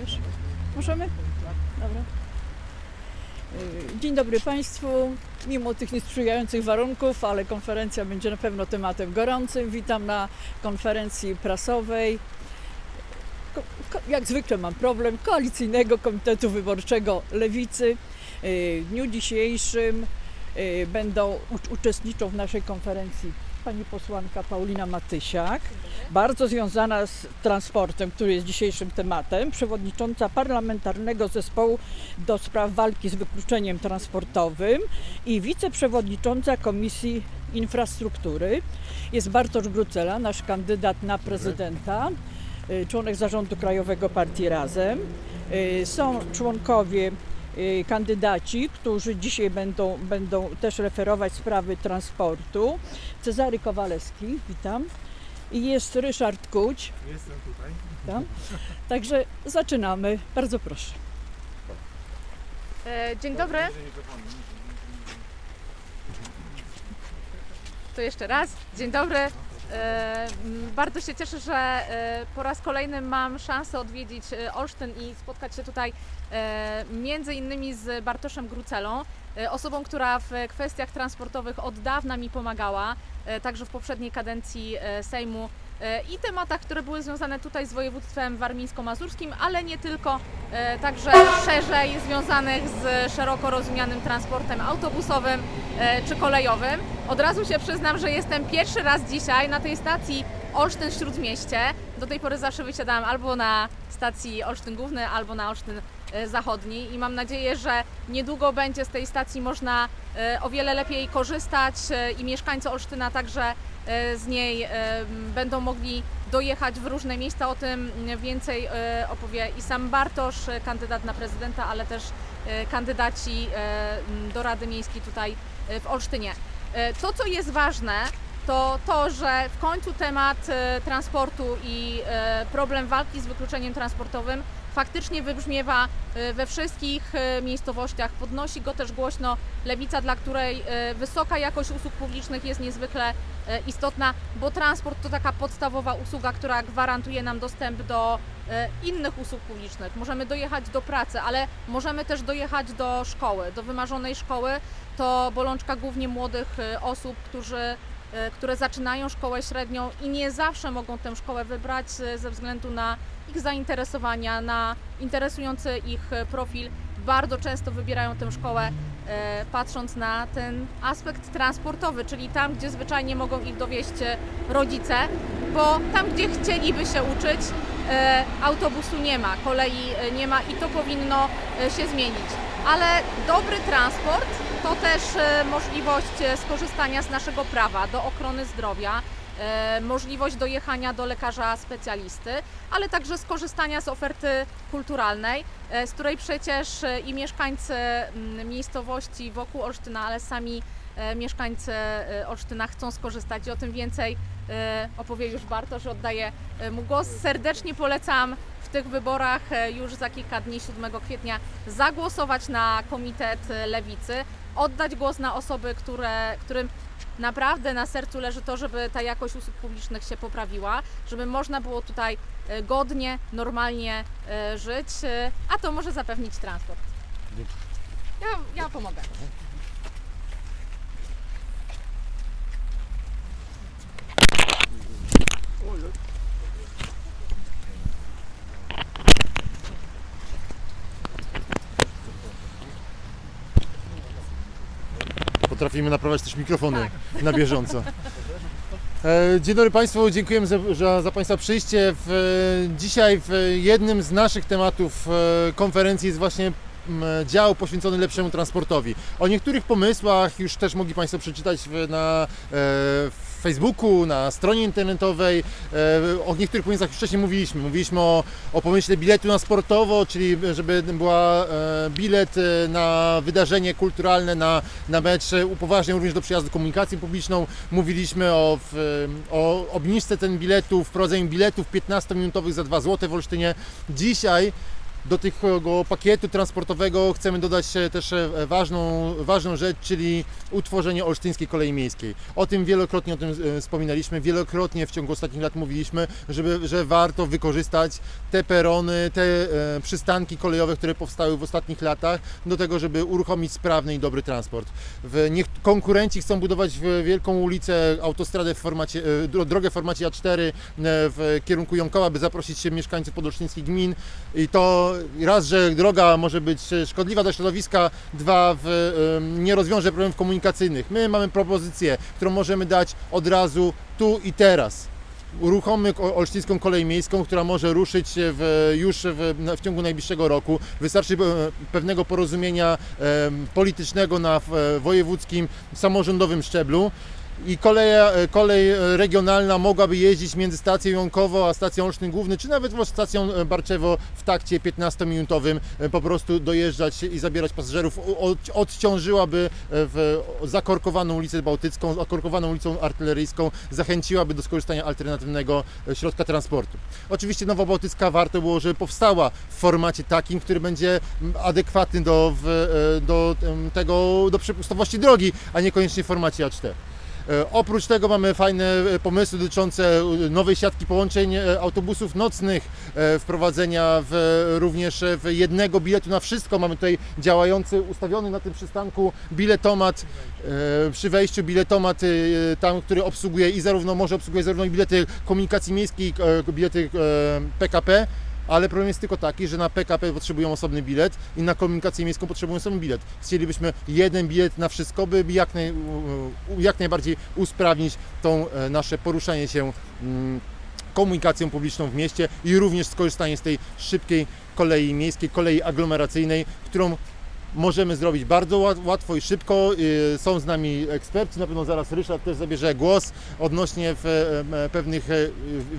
Już? Możemy? Dobra. Y, Dzień dobry Państwu. Mimo tych niesprzyjających warunków, ale konferencja będzie na pewno tematem gorącym. Witam na konferencji prasowej. Jak zwykle mam problem koalicyjnego komitetu wyborczego Lewicy. Y, W dniu dzisiejszym y, będą uczestniczą w naszej konferencji pani posłanka Paulina Matysiak, bardzo związana z transportem, który jest dzisiejszym tematem, przewodnicząca parlamentarnego zespołu do spraw walki z wykluczeniem transportowym i wiceprzewodnicząca Komisji Infrastruktury. Jest Bartosz Grucela, nasz kandydat na prezydenta, y, członek zarządu Krajowego Partii Razem. Y, Są członkowie kandydaci, którzy dzisiaj będą, będą też referować sprawy transportu. Cezary Kowalewski, witam. I jest Ryszard Kuć, Jestem tutaj. witam. Także zaczynamy. Bardzo proszę. E, Dzień dobry, to jeszcze raz. Dzień dobry. E, Bardzo się cieszę, że e, po raz kolejny mam szansę odwiedzić e, Olsztyn i spotkać się tutaj między innymi z Bartoszem Grucelą, osobą, która w kwestiach transportowych od dawna mi pomagała, także w poprzedniej kadencji Sejmu i tematach, które były związane tutaj z województwem warmińsko-mazurskim, ale nie tylko, e, także szerzej związanych z szeroko rozumianym transportem autobusowym e, czy kolejowym. Od razu się przyznam, że jestem pierwszy raz dzisiaj na tej stacji Olsztyn Śródmieście. Do tej pory zawsze wysiadałam albo na stacji Olsztyn Główny, albo na Olsztyn e, Zachodni i mam nadzieję, że niedługo będzie z tej stacji można e, o wiele lepiej korzystać e, i mieszkańcy Olsztyna także e, z niej e, będą mogli dojechać w różne miejsca. O tym więcej e, opowie i sam Bartosz, e, kandydat na prezydenta, ale też e, kandydaci e, do Rady Miejskiej tutaj e, w Olsztynie. E, To, co jest ważne, to to, że w końcu temat e, transportu i e, problem walki z wykluczeniem transportowym faktycznie wybrzmiewa e, we wszystkich e, miejscowościach. Podnosi go też głośno Lewica, dla której e, wysoka jakość usług publicznych jest niezwykle istotna, bo transport to taka podstawowa usługa, która gwarantuje nam dostęp do innych usług publicznych. Możemy dojechać do pracy, ale możemy też dojechać do szkoły, do wymarzonej szkoły. To bolączka głównie młodych osób, którzy, które zaczynają szkołę średnią i nie zawsze mogą tę szkołę wybrać e, ze względu na ich zainteresowania, na interesujący ich e, profil. Bardzo często wybierają tę szkołę e, patrząc na ten aspekt transportowy, czyli tam, gdzie zwyczajnie mogą ich dowieść e, rodzice, bo tam, gdzie chcieliby się uczyć, e, autobusu nie ma, kolei e, nie ma i to powinno e, się zmienić. Ale dobry transport to też e, możliwość e, skorzystania z naszego prawa do ochrony zdrowia, e, możliwość dojechania do lekarza specjalisty, ale także skorzystania z oferty kulturalnej, z której przecież i mieszkańcy mm, miejscowości wokół Olsztyna, ale sami mieszkańcy Olsztyna chcą skorzystać. I o tym więcej opowie już Bartosz, oddaję mu głos. Serdecznie polecam w tych wyborach już za kilka dni, 7 kwietnia, zagłosować na Komitet Lewicy, oddać głos na osoby, które, którym naprawdę na sercu leży to, żeby ta jakość usług publicznych się poprawiła, żeby można było tutaj e, godnie, normalnie e, żyć, e, a to może zapewnić transport. Ja, ja pomogę. Potrafimy naprawiać też mikrofony na bieżąco. E, Dzień dobry Państwu, dziękujemy za, za, za Państwa przyjście. W, dzisiaj w jednym z naszych tematów e, konferencji jest właśnie dział poświęcony lepszemu transportowi. O niektórych pomysłach już też mogli Państwo przeczytać w, na e, w Facebooku, na stronie internetowej. E, O niektórych pomysłach już wcześniej mówiliśmy. Mówiliśmy o, o pomyśle biletu na sportowo, czyli żeby była e, bilet e, na wydarzenie kulturalne, na, na mecz upoważniał również do przyjazdu komunikacją publiczną. Mówiliśmy o, o obniżce ten biletu, wprowadzeniu biletów 15-minutowych za 2 zł w Olsztynie. Dzisiaj Do tego pakietu transportowego chcemy dodać e, też e, ważną, ważną rzecz, czyli utworzenie Olsztyńskiej Kolei Miejskiej. O tym wielokrotnie o tym e, wspominaliśmy, wielokrotnie w ciągu ostatnich lat mówiliśmy, żeby, że warto wykorzystać te perony, te przystanki kolejowe, które powstały w ostatnich latach do tego, żeby uruchomić sprawny i dobry transport. W, niech konkurenci chcą budować wielką ulicę, autostradę w formacie, dro- drogę w formacie A4 e, w kierunku Jąkoła, by zaprosić się mieszkańców podolsztyńskich gmin i to raz, że droga może być e, szkodliwa dla środowiska, dwa, w, nie rozwiąże problemów komunikacyjnych. My mamy propozycję, którą możemy dać od razu tu i teraz. Uruchommy Olsztyńską Kolej Miejską, która może ruszyć w, już w, w ciągu najbliższego roku. Wystarczy e, pewnego porozumienia politycznego na e, wojewódzkim, samorządowym szczeblu. I e, kolej e, regionalna mogłaby jeździć między stacją Jąkowo a stacją Olsztyn Główny, czy nawet stacją e, Barczewo w takcie 15-minutowym e, po prostu dojeżdżać i zabierać pasażerów. Odciążyłaby w zakorkowaną ulicę Bałtycką, zakorkowaną ulicą artyleryjską, zachęciłaby do skorzystania alternatywnego środka transportu. Oczywiście Nowa Bałtycka warto było, żeby powstała w formacie takim, który będzie adekwatny do, do tego, do przepustowości drogi, a niekoniecznie w formacie A4. E, Oprócz tego mamy fajne e, pomysły dotyczące e, nowej siatki połączeń autobusów nocnych, wprowadzenia w, również w jednego biletu na wszystko. Mamy tutaj działający, ustawiony na tym przystanku biletomat, przy wejściu biletomat tam, który obsługuje i zarówno może obsługuje zarówno bilety komunikacji miejskiej, bilety PKP, ale problem jest tylko taki, że na PKP potrzebują osobny bilet i na komunikację miejską potrzebują osobny bilet. Chcielibyśmy jeden bilet na wszystko, by jak, naj, jak najbardziej usprawnić tą e, nasze poruszanie się mm, komunikacją publiczną w mieście i również skorzystanie z tej szybkiej kolei miejskiej, kolei aglomeracyjnej, którą możemy zrobić bardzo łat- łatwo i szybko. Y, Są z nami eksperci, na pewno zaraz Ryszard też zabierze głos odnośnie e, pewnych e,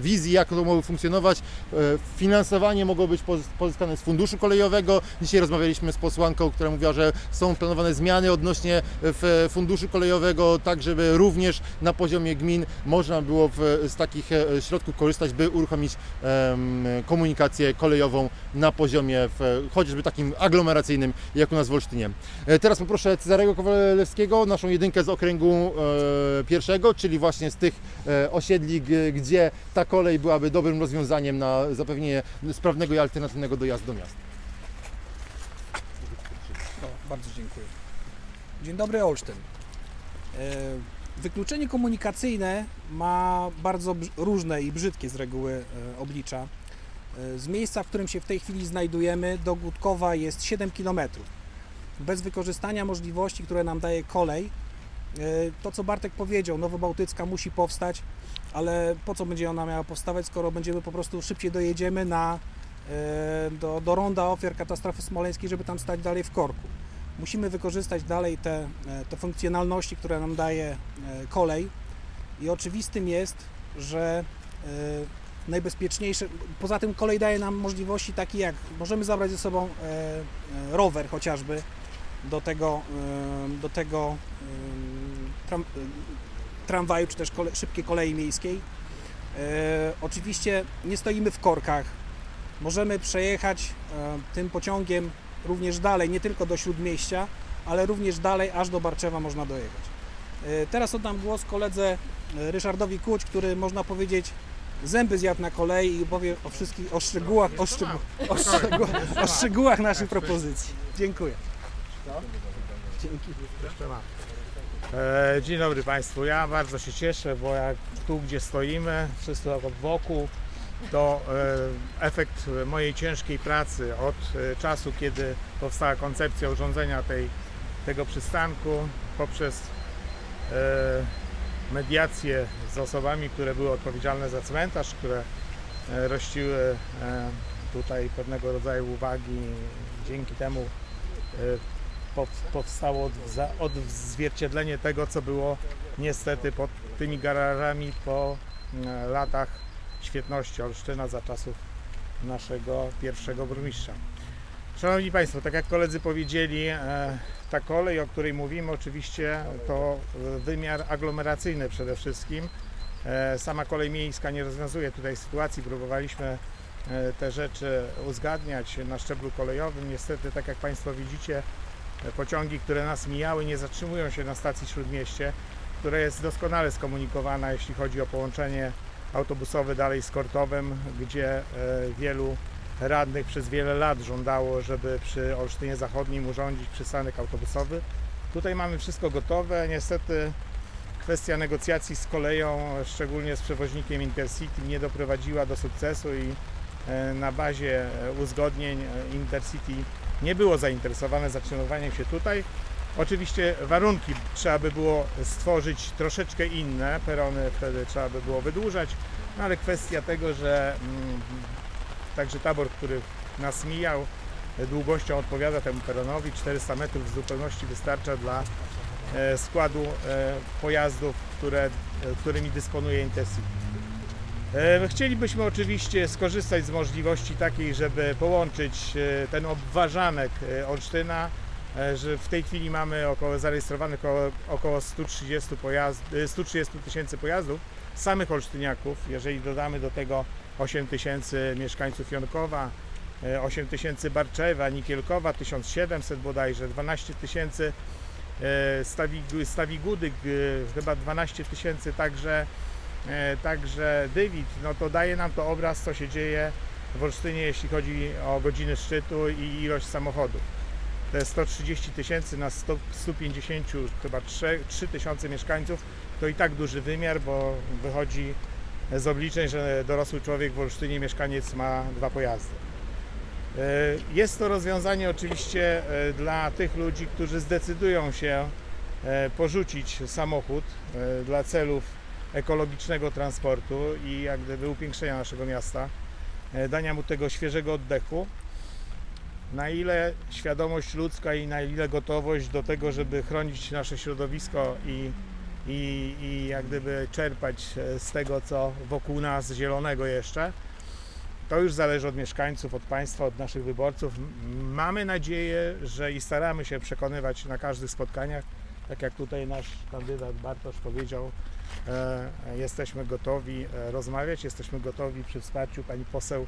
wizji, jak to mogło funkcjonować. E, Finansowanie mogło być poz- pozyskane z funduszu kolejowego. Dzisiaj rozmawialiśmy z posłanką, która mówiła, że są planowane zmiany odnośnie funduszu kolejowego, tak żeby również na poziomie gmin można było z takich środków korzystać, by uruchomić komunikację kolejową na poziomie chociażby takim aglomeracyjnym, jak u nas w Olsztynie. E, Teraz poproszę Cezarego Kowalewskiego, naszą jedynkę z okręgu e, pierwszego, czyli właśnie z tych e, osiedli, gdzie ta kolej byłaby dobrym rozwiązaniem na zapewnienie sprawnego i alternatywnego dojazdu do miasta. O, bardzo dziękuję. Dzień dobry Olsztyn. Wykluczenie komunikacyjne ma bardzo różne i brzydkie z reguły oblicza. Z miejsca, w którym się w tej chwili znajdujemy, do Gutkowa jest 7 km. Bez wykorzystania możliwości, które nam daje kolej, e, to co Bartek powiedział, Nowobałtycka musi powstać, ale po co będzie ona miała powstawać, skoro będziemy po prostu szybciej dojedziemy na, e, do, do ronda ofiar katastrofy smoleńskiej, żeby tam stać dalej w korku. Musimy wykorzystać dalej te, e, te funkcjonalności, które nam daje kolej i oczywistym jest, że najbezpieczniejsze, poza tym kolej daje nam możliwości takie jak możemy zabrać ze sobą rower chociażby do tego, do tego tram, tramwaju czy też kole, szybkiej kolei miejskiej. E, oczywiście nie stoimy w korkach. Możemy przejechać e, tym pociągiem również dalej, nie tylko do Śródmieścia, ale również dalej aż do Barczewa można dojechać. E, Teraz oddam głos koledze Ryszardowi Kuć, który można powiedzieć zęby zjadł na kolei i opowie o wszystkich, o szczegółach, o, szczegół, o, szczegółach, o szczegółach naszej propozycji. Dziękuję. E, Dzień dobry Państwu. Ja bardzo się cieszę, bo jak tu, gdzie stoimy, wszyscy boku, to e, efekt mojej ciężkiej pracy od e, czasu, kiedy powstała koncepcja urządzenia tej, tego przystanku poprzez mediację z osobami, które były odpowiedzialne za cmentarz, które rościły tutaj pewnego rodzaju uwagi. Dzięki temu powstało odzwierciedlenie tego, co było niestety pod tymi garażami po e, latach świetności Olsztyna za czasów naszego pierwszego burmistrza. Szanowni Państwo, tak jak koledzy powiedzieli, e, ta kolej, o której mówimy, oczywiście to e, wymiar aglomeracyjny przede wszystkim. E, Sama kolej miejska nie rozwiązuje tutaj sytuacji. Próbowaliśmy te rzeczy uzgadniać na szczeblu kolejowym. Niestety, tak jak Państwo widzicie, pociągi, które nas mijały, nie zatrzymują się na stacji Śródmieście, która jest doskonale skomunikowana, jeśli chodzi o połączenie autobusowe dalej z Kortowem, gdzie e, wielu radnych przez wiele lat żądało, żeby przy Olsztynie Zachodnim urządzić przystanek autobusowy. Tutaj mamy wszystko gotowe. Niestety kwestia negocjacji z koleją, szczególnie z przewoźnikiem Intercity, nie doprowadziła do sukcesu i e, na bazie e, uzgodnień Intercity nie było zainteresowane zatrzymywaniem się tutaj. Oczywiście warunki trzeba by było stworzyć troszeczkę inne, perony wtedy trzeba by było wydłużać, no ale kwestia tego, że mm, także tabor, który nas mijał, długością odpowiada temu peronowi, 400 metrów w zupełności wystarcza dla e, składu e, pojazdów, które, e, którymi dysponuje Intercity. E, Chcielibyśmy oczywiście skorzystać z możliwości takiej, żeby połączyć e, ten obważanek e, Olsztyna, że w tej chwili mamy około zarejestrowanych około, około 130 pojazd, e, 130 tysięcy pojazdów samych olsztyniaków. Jeżeli dodamy do tego 8 tysięcy mieszkańców Jonkowa, e, 8 tysięcy Barczewa, Nikielkowa, 1700 bodajże, 12 tysięcy Stawi- Stawigudy, chyba 12 tysięcy także, także Dywit, no to daje nam to obraz, co się dzieje w Olsztynie, jeśli chodzi o godziny szczytu i ilość samochodów. Te 130 tysięcy na 100, 150, chyba 3, 3 tysiące mieszkańców, to i tak duży wymiar, bo wychodzi z obliczeń, że dorosły człowiek w Olsztynie, mieszkaniec ma dwa pojazdy. E, Jest to rozwiązanie oczywiście e, dla tych ludzi, którzy zdecydują się e, porzucić samochód e, dla celów ekologicznego transportu i jak gdyby upiększenia naszego miasta, e, dania mu tego świeżego oddechu. Na ile świadomość ludzka i na ile gotowość do tego, żeby chronić nasze środowisko i, i, i jak gdyby czerpać e, z tego, co wokół nas zielonego jeszcze, to już zależy od mieszkańców, od państwa, od naszych wyborców. Mamy nadzieję, że i staramy się przekonywać na każdych spotkaniach, tak jak tutaj nasz kandydat Bartosz powiedział, e, jesteśmy gotowi e, rozmawiać, jesteśmy gotowi przy wsparciu pani poseł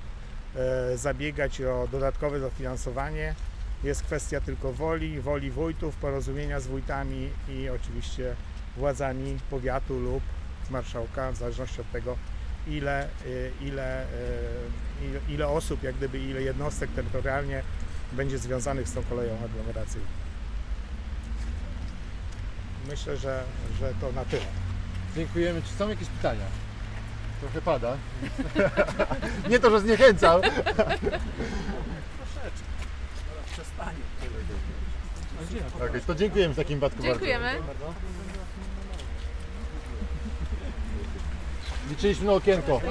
e, zabiegać o dodatkowe dofinansowanie. Jest kwestia tylko woli, woli wójtów, porozumienia z wójtami i oczywiście władzami powiatu lub marszałka, w zależności od tego, ile, ile, ile osób, jak gdyby ile jednostek terytorialnie będzie związanych z tą koleją aglomeracyjną. Myślę, że, że to na tyle. Dziękujemy. Czy są jakieś pytania? Trochę pada. Nie to, że zniechęcał. Okej, to dziękujemy w takim wypadku Dziękujemy. bardzo. Liczyliśmy na okienko.